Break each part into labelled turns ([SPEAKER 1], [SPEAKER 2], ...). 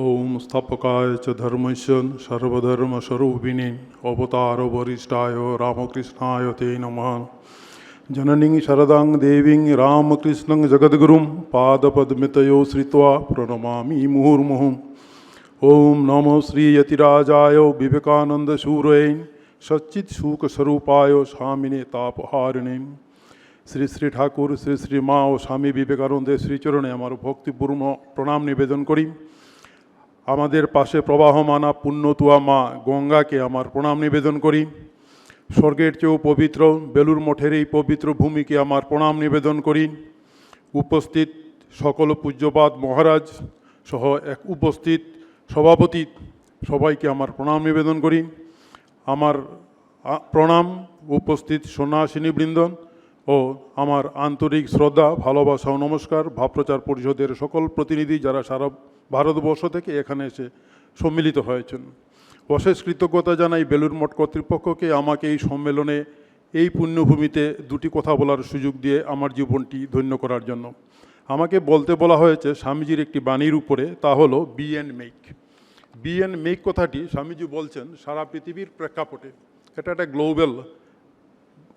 [SPEAKER 1] ओम स्थापकाय च धर्मस्य सर्वधर्मस्वरूपिणे अवतार वरिष्ठाय रामकृष्णाय ते नमः जननीं शरदां देवीं रामकृष्णं जगद्गुरुं पादपद्मितयो श्रित्वा प्रणमामि मुहुर्मुहुम् ॐ नमो श्रीयतिराजाय विवेकानन्दशूरयै সচ্চিৎসুখস্বরূপায় স্বামিনে তাপহারিণী শ্রী শ্রী ঠাকুর শ্রী শ্রী মা ও স্বামী বিবেকানন্দের শ্রীচরণে আমার ভক্তিপূর্ণ প্রণাম নিবেদন করি আমাদের পাশে প্রবাহমানা পুণ্যতুয়া মা গঙ্গাকে আমার প্রণাম নিবেদন করি। স্বর্গের চেয়েও পবিত্র বেলুর মঠের এই পবিত্র ভূমিকে আমার প্রণাম নিবেদন করি। উপস্থিত সকল পূজ্যপাত মহারাজ সহ এক উপস্থিত সভাপতি সবাইকে আমার প্রণাম নিবেদন করি। আমার প্রণাম উপস্থিত সন্ন্যাসিনী বৃন্দন ও আমার আন্তরিক শ্রদ্ধা, ভালোবাসা ও নমস্কার, ভাবপ্রচার পরিষদের সকল প্রতিনিধি যারা সারা ভারতবর্ষ থেকে এখানে এসে সম্মিলিত হয়েছেন। অশেষ কৃতজ্ঞতা জানাই বেলুর মঠ কর্তৃপক্ষকে আমাকে এই সম্মেলনে এই পুণ্যভূমিতে দুটি কথা বলার সুযোগ দিয়ে আমার জীবনটি ধন্য করার জন্য। আমাকে বলতে বলা হয়েছে, স্বামীজির একটি বাণীর উপরে তা হলো be and make be and make কথাটি স্বামীজি বলছেন সারা পৃথিবীর প্রেক্ষাপটে। এটা একটা গ্লোবাল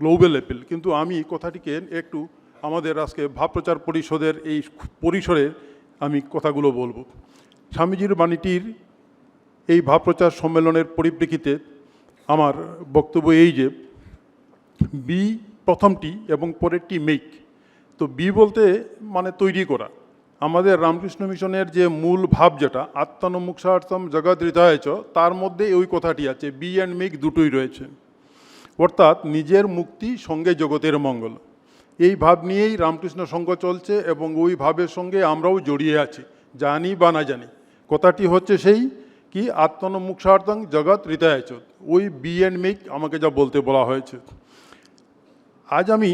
[SPEAKER 1] গ্লোবাল অ্যাপেল কিন্তু আমি কথাটিকে একটু আমাদের আজকে ভাবপ্রচার পরিষদের এই পরিসরে আমি কথাগুলো বলব। স্বামীজির বাণীটির এই ভাবপ্রচার সম্মেলনের পরিপ্রেক্ষিতে আমার বক্তব্য এই যে, বি প্রথমটি এবং পরেরটি মেক তো বি বলতে মানে তৈরি করা। আমাদের রামকৃষ্ণ মিশনের যে মূল ভাব যেটা আত্মানুমুক্ষার্থম জগৎ হৃদয়চ, তার মধ্যে ওই কথাটি আছে, বি অ্যান্ড মেক দুটোই রয়েছে। অর্থাৎ নিজের মুক্তি সঙ্গে জগতের মঙ্গল। এই ভাব নিয়েই রামকৃষ্ণ সংঘ চলছে এবং ওই ভাবের সঙ্গে আমরাও জড়িয়ে আছি, জানি বা না জানি। কথাটি হচ্ছে সেই কি আত্মনমুক্ষার্থং জগৎ হৃদয়াচ ওই বি অ্যান্ড মেক আমাকে যা বলতে বলা হয়েছে। আজ আমি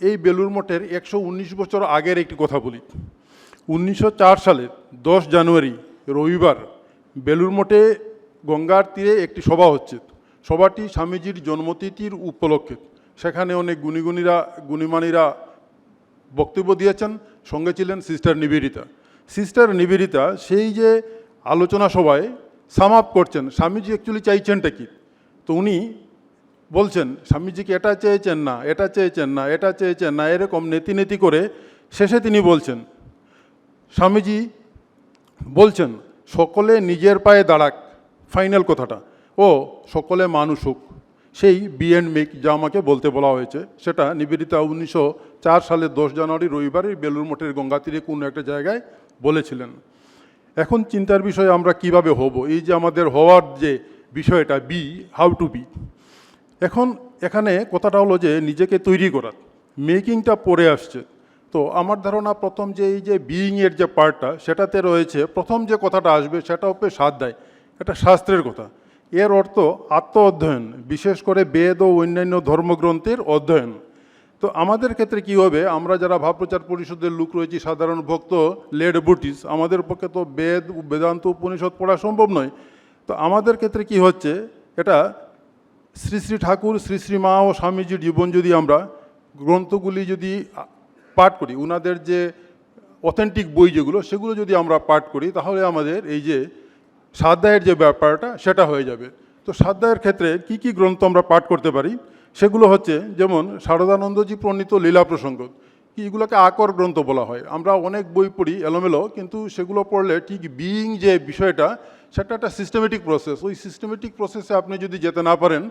[SPEAKER 1] এই বেলুর মঠের একশো উনিশ বছর আগের একটি কথা বলি। উনিশশো চার সালের দশ জানুয়ারি, রবিবার বেলুর মঠে গঙ্গার তীরে একটি সভা হচ্ছে। সভাটি স্বামীজির জন্মতিথির উপলক্ষে। সেখানে অনেক গুণীগুণীরা, গুণীমানীরা বক্তব্য দিয়েছেন। সঙ্গে ছিলেন সিস্টার নিবেদিতা। সিস্টার নিবেদিতা সেই যে আলোচনা সভায় সাম আপ করছেন, স্বামীজি অ্যাকচুয়ালি চাইছেনটা কি? তো উনি বলছেন স্বামীজিকে এটা চেয়েছেন না, এটা চেয়েছেন না, এটা চেয়েছেন না, এরকম নেতি নেতি করে শেষে তিনি বলছেন, স্বামীজি বলছেন, সকলে নিজের পায়ে দাঁড়াক ফাইনাল কথাটা। ও, সকলে মানুষ হোক। সেই বি অ্যান্ড মেক যা আমাকে বলতে বলা হয়েছে, সেটা নিবেদিতা উনিশশো চার সালের দশ জানুয়ারি রবিবারে বেলুর মঠের গঙ্গা তীরে কোনো একটা জায়গায় বলেছিলেন। এখন চিন্তার বিষয়ে আমরা কীভাবে হব? এই যে আমাদের হওয়ার যে বিষয়টা বি হাউ টু বি এখন এখানে কথাটা হলো যে নিজেকে তৈরি করা। মেকিংটা পরে আসছে। তো আমার ধারণা প্রথম যে এই যে বিইংয়ের যে পার্টটা সেটাতে রয়েছে, প্রথম যে কথাটা আসবে সেটা হচ্ছে দেয়। এটা শাস্ত্রের কথা। এর অর্থ আত্ম অধ্যয়ন বিশেষ করে বেদ ও অন্যান্য ধর্মগ্রন্থের অধ্যয়ন। তো আমাদের ক্ষেত্রে কি হবে? আমরা যারা ভাবপ্রচার পরিষদের লোক রয়েছি, সাধারণ ভক্ত, লেড বুটিস, আমাদের পক্ষে তো বেদ, বেদান্ত উপনিষদ পড়া সম্ভব নয়। তো আমাদের ক্ষেত্রে কি হচ্ছে? এটা শ্রী শ্রী ঠাকুর, শ্রী শ্রী মা ও স্বামীজির জীবন যদি আমরা গ্রন্থগুলি যদি পাঠ করি ওনাদের যে অথেন্টিক বই যেগুলো, সেগুলো যদি আমরা পাঠ করি, তাহলে আমাদের এই যে সাধ্যায়ের যে ব্যাপারটা, সেটা হয়ে যাবে। তো সাধ্যায়ের ক্ষেত্রে কি কি গ্রন্থ আমরা পাঠ করতে পারি? সেগুলো হচ্ছে, যেমন শারদানন্দজি প্রণীত লীলা প্রসঙ্গ। এগুলোকে আকর গ্রন্থ বলা হয়? আমরা অনেক বই পড়ি এলোমেলো, কিন্তু সেগুলো পড়লে ঠিক বিইং যে বিষয়টা, সেটা একটা সিস্টেমেটিক প্রসেস ওই সিস্টেমেটিক প্রসেসে আপনি যদি যেতে না পারেন,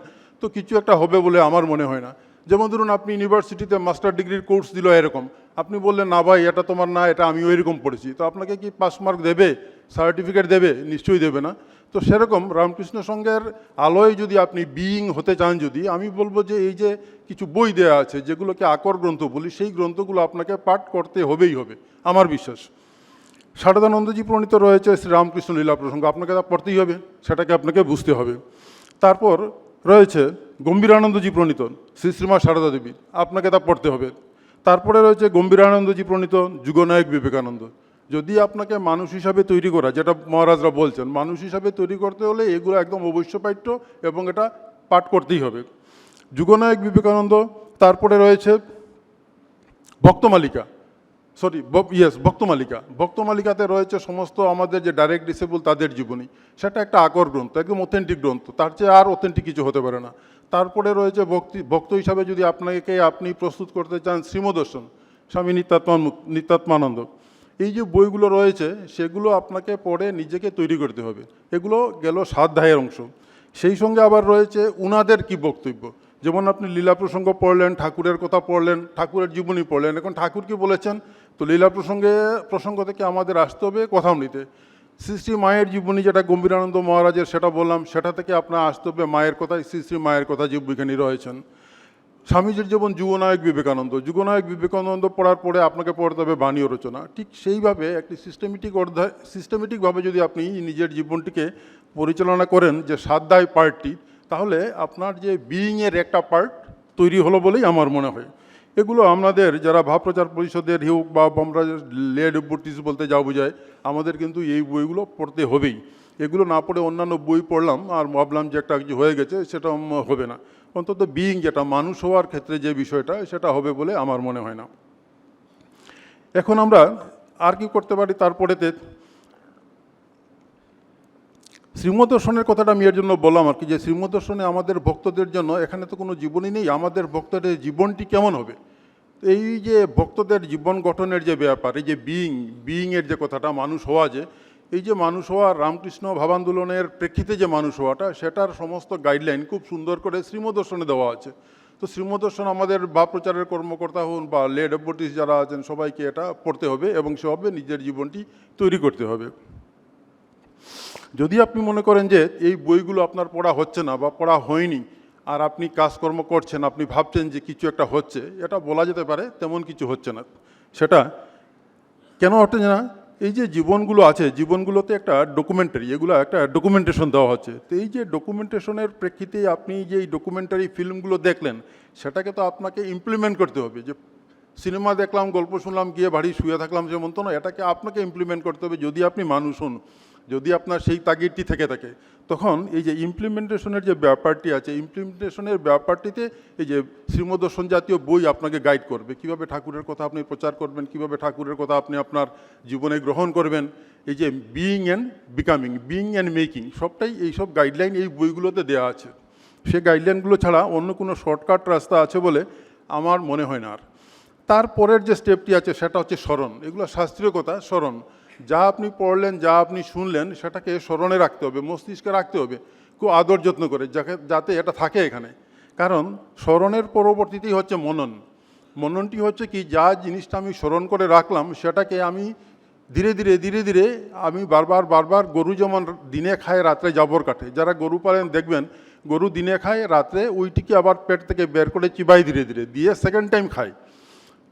[SPEAKER 1] তো কিছু একটা হবে বলে আমার মনে হয় না। যেমন ধরুন, আপনি ইউনিভার্সিটিতে মাস্টার ডিগ্রির কোর্স দিল এরকম। আপনি বললেন, না ভাই, এটা তোমার না, এটা আমিও এরকম পড়েছি। তো আপনাকে কি পাস মার্ক দেবে? সার্টিফিকেট দেবে? নিশ্চয়ই দেবে না। তো সেরকম রামকৃষ্ণ সঙ্গের আলোয় যদি আপনি বিইং হতে চান যদি, আমি বলব যে এই যে কিছু বই দেওয়া আছে, যেগুলোকে আকর গ্রন্থ বলি, সেই গ্রন্থগুলো আপনাকে পাঠ করতে হবেই হবে, আমার বিশ্বাস। সারদানন্দজি প্রণীত রয়েছে শ্রী রামকৃষ্ণ লীলা প্রসঙ্গ, আপনাকে তা পড়তেই হবে, সেটাকে আপনাকে বুঝতে হবে। তারপর রয়েছে গম্ভীরানন্দজি প্রণীত, শ্রী শ্রীমা সারদা দেবী, আপনাকে তা পড়তে হবে। তারপরে রয়েছে গম্ভীরানন্দজি প্রণীত যুগনায়ক বিবেকানন্দ। যদি আপনাকে মানুষ হিসাবে তৈরি করা, যেটা মহারাজরা বলছেন, মানুষ হিসাবে তৈরি করতে হলে এগুলো একদম অবশ্যপাঠ্য এবং এটা পাঠ করতেই হবে। যুগনায়ক বিবেকানন্দ, তারপরে রয়েছে ভক্তমালিকা। সরি ইয়েস ভক্তমালিকা ভক্তমালিকাতে রয়েছে সমস্ত আমাদের যে ডাইরেক্ট ডিসেবল তাদের জীবনী। সেটা একটা আকর গ্রন্থ, একদম অথেন্টিক গ্রন্থ। তার চেয়ে আর অথেন্টিক কিছু হতে পারে না। তারপরে রয়েছে ভক্তি, ভক্ত হিসাবে যদি আপনাকে আপনি প্রস্তুত করতে চান, শ্রীমদর্শন, স্বামী নিত্যাত্মান নিত্যাত্মানন্দ। এই যে বইগুলো রয়েছে, সেগুলো আপনাকে পড়ে নিজেকে তৈরি করতে হবে। এগুলো গেল সাধ্যায়ের অংশ। সেই সঙ্গে আবার রয়েছে উনাদের কি বক্তব্য? যেমন আপনি লীলা প্রসঙ্গ পড়লেন, ঠাকুরের কথা পড়লেন, ঠাকুরের জীবনী পড়লেন, এখন ঠাকুর কি বলেছেন? তো লীলা প্রসঙ্গে, প্রসঙ্গ থেকে আমাদের আসতে হবে কথামৃতে শ্রী শ্রী মায়ের জীবনী যেটা গম্ভীরানন্দ মহারাজের সেটা বললাম, সেটা থেকে আপনার আসতে হবে মায়ের কথা শ্রী শ্রী মায়ের কথা যে বৈজ্ঞানী রয়েছেন। স্বামীজির যেমন যুগনায়ক বিবেকানন্দ যুগনায়ক বিবেকানন্দ পড়ার পরে আপনাকে পড়তে হবে বাণীয় রচনা। ঠিক সেইভাবে একটি সিস্টেমেটিক অধ্যায় সিস্টেমেটিকভাবে যদি আপনি নিজের জীবনটিকে পরিচালনা করেন যে সাধ্যায় পার্টটি তাহলে আপনার যে বিইংয়ের একটা পার্ট তৈরি হলো বলেই আমার মনে হয়। এগুলো আমাদের যারা ভাবপ্রচার পরিষদের হোক বা আমরা লেড বুটিস বলতে যা বোঝায়, আমাদের কিন্তু এই বইগুলো পড়তে হবেই। এগুলো না পড়ে অন্যান্য বই পড়লাম আর ভাবলাম যে একটা কিছু হয়ে গেছে, সেটা হবে না। অন্তত বিইং যেটা, মানুষ হওয়ার ক্ষেত্রে যে বিষয়টা, সেটা হবে বলে আমার মনে হয় না। এখন আমরা আর কি করতে পারি তারপরেতে শ্রীমদর্শনের কথাটা আমি এর জন্য বললাম আর কি, যে শ্রীমদর্শনে আমাদের ভক্তদের জন্য এখানে তো কোনো জীবনই নেই, আমাদের ভক্তদের জীবনটি কেমন হবে? তো এই যে ভক্তদের জীবন গঠনের যে ব্যাপার, এই যে বিইং বিইংয়ের যে কথাটা, মানুষ হওয়া যে, এই যে মানুষ হওয়া, রামকৃষ্ণ ভাবান্দোলনের প্রেক্ষিতে যে মানুষ হওয়াটা, সেটার সমস্ত গাইডলাইন খুব সুন্দর করে শ্রীমদর্শনে দেওয়া আছে। তো শ্রীমদর্শন আমাদের বা প্রচারের কর্মকর্তা হন বা লেড ডেপুটিস যারা আছেন, সবাইকে এটা পড়তে হবে এবং সেভাবে নিজের জীবনটি তৈরি করতে হবে। যদি আপনি মনে করেন যে এই বইগুলো আপনার পড়া হচ্ছে না বা পড়া হয়নি, আর আপনি কাজকর্ম করছেন, আপনি ভাবছেন যে কিছু একটা হচ্ছে, এটা বলা যেতে পারে তেমন কিছু হচ্ছে না। সেটা কেন হচ্ছে না? এই যে জীবনগুলো আছে, জীবনগুলোতে একটা ডকুমেন্টারি এগুলো একটা ডকুমেন্টেশন দেওয়া হচ্ছে। তো এই যে ডকুমেন্টেশনের প্রেক্ষিতে আপনি যে এই ডকুমেন্টারি ফিল্মগুলো দেখলেন, সেটাকে তো আপনাকে ইমপ্লিমেন্ট করতে হবে যে সিনেমা দেখলাম, গল্প শুনলাম, গিয়ে বাড়ি শুয়ে থাকলাম যেমন তো না, এটাকে আপনাকে ইমপ্লিমেন্ট করতে হবে। যদি আপনি মানুষ হন যদি আপনার সেই তাগিদটি থেকে থাকে, তখন এই যে ইমপ্লিমেন্টেশনের যে ব্যাপারটি আছে ইমপ্লিমেন্টেশনের ব্যাপারটিতে এই যে শ্রীমদর্শন জাতীয় বই আপনাকে গাইড করবে। কীভাবে ঠাকুরের কথা আপনি প্রচার করবেন, কীভাবে ঠাকুরের কথা আপনি আপনার জীবনে গ্রহণ করবেন, এই যে being and becoming being and making সবটাই এইসব গাইডলাইন এই বইগুলোতে দেওয়া আছে। সে গাইডলাইনগুলো ছাড়া অন্য কোনো শর্টকাট রাস্তা আছে বলে আমার মনে হয় না আর। তারপরের যে স্টেপটি আছে, সেটা হচ্ছে স্মরণ। এগুলো শাস্ত্রীয় কথা, স্মরণ। যা আপনি পড়লেন, যা আপনি শুনলেন, সেটাকে স্মরণে রাখতে হবে, মস্তিষ্কে রাখতে হবে। খুব আদর যত্ন করে, যাকে, যাতে এটা থাকে এখানে। কারণ স্মরণের পরবর্তীতেই হচ্ছে মনন। মননটি হচ্ছে কি, যা জিনিসটা আমি স্মরণ করে রাখলাম, সেটাকে আমি ধীরে ধীরে ধীরে ধীরে আমি বারবার বারবার গরু যেমন দিনে খায়, রাত্রে জাবর কাটে। যারা গরু পালেন দেখবেন, গরু দিনে খায়, রাত্রে ওইটিকে আবার পেট থেকে বের করে চিবাই ধীরে ধীরে। দিয়ে সেকেন্ড টাইম খায়।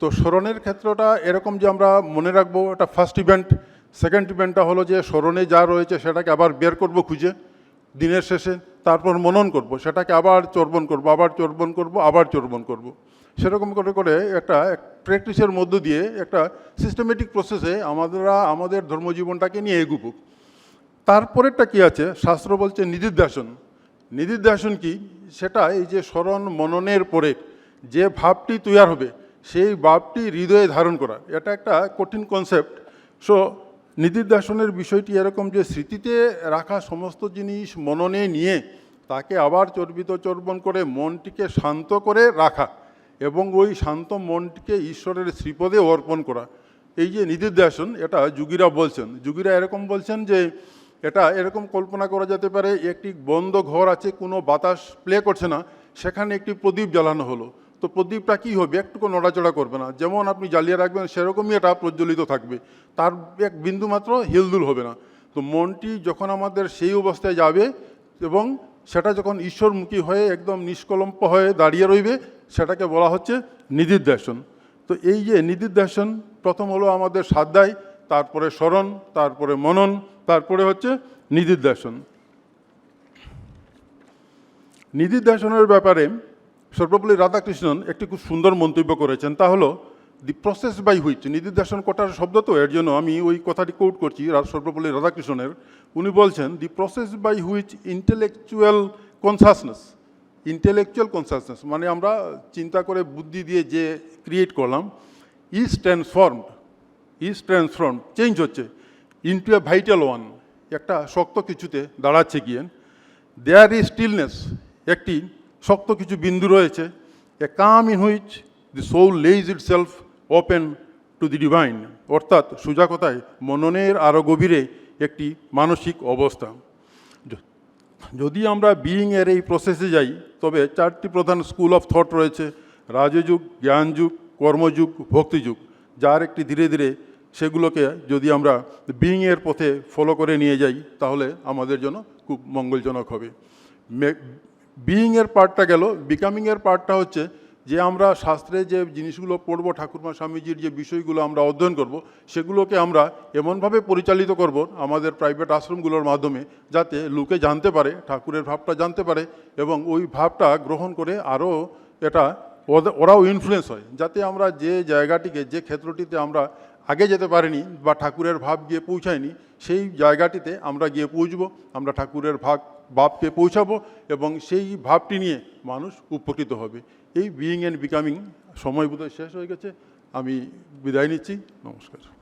[SPEAKER 1] তো স্মরণের ক্ষেত্রটা এরকম যে আমরা মনে রাখব এটা ফার্স্ট ইভেন্ট সেকেন্ড ইভেন্টটা হলো যে স্মরণে যা রয়েছে সেটাকে আবার বের করব খুঁজে, দিনের শেষে, তারপর মনন করব, সেটাকে আবার চর্বণ করব, আবার চর্বণ করব, আবার চর্বণ করব। সেরকম করে করে একটা প্র্যাকটিসের মধ্য দিয়ে একটা সিস্টেমেটিক প্রসেসে আমাদেরা আমাদের ধর্মজীবনটাকে নিয়ে এগুবো। তারপরেরটা কি আছে? শাস্ত্র বলছে নিধিধ্যাসন। নিধিধ্যাসন কি? সেটা এই যে স্মরণ মননের পরে যে ভাবটি তৈয়ার হবে সেই ভাবটি হৃদয়ে ধারণ করা। এটা একটা কঠিন কনসেপ্ট সো নিধিধ্যাসনের বিষয়টি এরকম যে স্মৃতিতে রাখা সমস্ত জিনিস মননে নিয়ে তাকে আবার চর্বিত চর্বণ করে মনটিকে শান্ত করে রাখা এবং ওই শান্ত মনটিকে ঈশ্বরের শ্রীপদে অর্পণ করা। এই যে নিধিধ্যাসন এটা যুগীরা বলছেন। যুগীরা এরকম বলছেন যে এটা এরকম কল্পনা করা যেতে পারে, একটি বন্ধ ঘর আছে, কোনো বাতাস প্লে করছে না, সেখানে একটি প্রদীপ জ্বালানো হলো। তো প্রদীপটা কী হবে? একটুকু নড়াচড়া করবে না। যেমন আপনি জ্বালিয়ে রাখবেন, সেরকমই এটা প্রজ্বলিত থাকবে। তার এক বিন্দু মাত্র হিলদুল হবে না। তো মনটি যখন আমাদের সেই অবস্থায় যাবে এবং সেটা যখন ঈশ্বরমুখী হয়ে একদম নিষ্কলম্প হয়ে দাঁড়িয়ে রইবে, সেটাকে বলা হচ্ছে নিধিধ্যাসন তো এই যে নিধিধ্যাসন প্রথম হলো আমাদের সাধ্যায়, তারপরে স্মরণ, তারপরে মনন, তারপরে হচ্ছে নিধিধ্যাসন নিধিধ্যাসনের ব্যাপারে সর্বপল্লী রাধাকৃষ্ণন একটি খুব সুন্দর মন্তব্য করেছেন, তা হলো দি প্রসেস বাই হুইচ নিধিধ্যাসন কটার শব্দ তো এর জন্য আমি ওই কথাটি কোট করছি সর্বপল্লী রাধাকৃষ্ণনের। উনি বলছেন the process by which intellectual consciousness intellectual consciousness মানে আমরা চিন্তা করে বুদ্ধি দিয়ে যে ক্রিয়েট করলাম is transformed is transform change হচ্ছে ইন্টু এ ভাইটাল ওয়ান একটা শক্ত কিছুতে দাঁড়াচ্ছে গিয়ে। দেয়ার ইজ স্টিলনেস একটি শক্ত কিছু বিন্দু রয়েছে, a calm in which the soul lays itself open to the divine. অর্থাৎ সোজা কথায়? মননের আরও গভীরে একটি মানসিক অবস্থা। যদি আমরা বিইংয়ের এই প্রসেসে যাই, তবে চারটি প্রধান স্কুল অফ থট রয়েছে, রাজযুগ, জ্ঞানযুগ, কর্মযুগ, ভক্তিযুগ, যার একটি ধীরে ধীরে সেগুলোকে যদি আমরা বিইংয়ের পথে ফলো করে নিয়ে যাই, তাহলে আমাদের জন্য খুব মঙ্গলজনক হবে। বিইংয়ের পার্টটা গেল বিকামিংয়ের পার্টটা হচ্ছে যে আমরা শাস্ত্রে যে জিনিসগুলো পড়ব, ঠাকুরমা স্বামীজির যে বিষয়গুলো আমরা অধ্যয়ন করব, সেগুলোকে আমরা এমনভাবে পরিচালিত করব আমাদের প্রাইভেট আশ্রমগুলোর মাধ্যমে যাতে লোকে জানতে পারে, ঠাকুরের ভাবটা জানতে পারে এবং ওই ভাবটা গ্রহণ করে আরও এটা ওরাও ইনফ্লুয়েন্স হয়। যাতে আমরা যে জায়গাটিকে, যে ক্ষেত্রটিতে আমরা আগে যেতে পারিনি বা ঠাকুরের ভাব গিয়ে পৌঁছায়নি, সেই জায়গাটিতে আমরা গিয়ে পৌঁছবো, আমরা ঠাকুরের ভাগ ভাবকে পৌঁছাবো এবং সেই ভাবটি নিয়ে মানুষ উপকৃত হবে। এই বিইং অ্যান্ড বিকামিং সময় বোধহয় শেষ হয়ে গেছে। আমি বিদায় নিচ্ছি। নমস্কার।